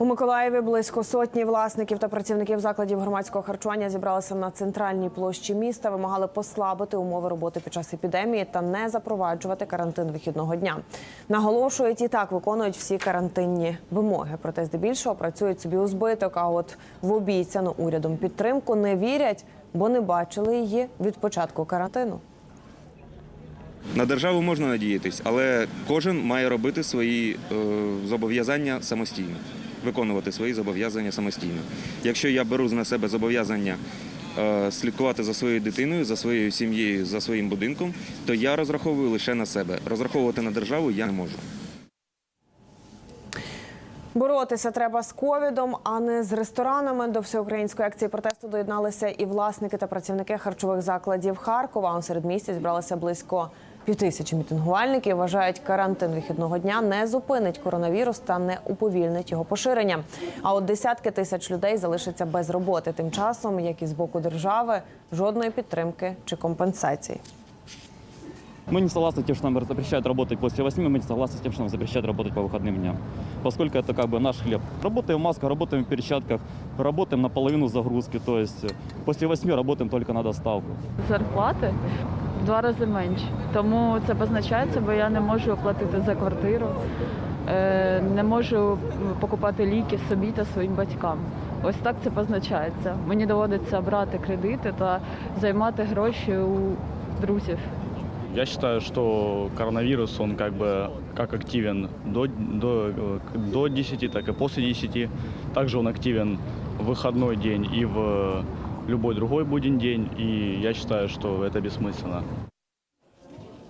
У Миколаєві близько сотні власників та працівників закладів громадського харчування зібралися на центральній площі міста. Вимагали послабити умови роботи під час епідемії та не запроваджувати карантин вихідного дня. Наголошують і так виконують всі карантинні вимоги. Проте здебільшого працюють собі у збиток. А от в обіцяну урядом підтримку не вірять, бо не бачили її від початку карантину. На державу можна надіятись, але кожен має робити свої е, зобов'язання самостійно, виконувати свої зобов'язання самостійно. Якщо я беру на себе зобов'язання е, слідкувати за своєю дитиною, за своєю сім'єю, за своїм будинком, то я розраховую лише на себе. Розраховувати на державу я не можу. Боротися треба з ковідом, а не з ресторанами. До всеукраїнської акції протесту доєдналися і власники та працівники харчових закладів Харкова. У середмісті зібралося близько півтисячі мітингувальників. Вважають, карантин вихідного дня не зупинить коронавірус та не уповільнить його поширення. А от десятки тисяч людей залишаться без роботи. Тим часом, як і з боку держави, жодної підтримки чи компенсації. Мы не согласны с тем, что нам запрещают работать после 8, мы не согласны с тем, что нам запрещают работать по выходным дням. Поскольку это как бы наш хлеб. Работаем в масках, работаем в перчатках, работаем наполовину загрузки. То есть э, после 8 работаем только на доставку. зарплати в два рази менше. Тому це позначається, бо я не можу оплатити за квартиру, е, не можу покупати ліки собі та своїм батькам. Ось так це позначається. Мені доводиться брати кредити та займати гроші у друзів. Я считаю, что коронавирус, он как бы как активен до, до, э, до 10, так и после 10. Также он активен в выходной день и в любой другой будний день. И я считаю, что это бессмысленно.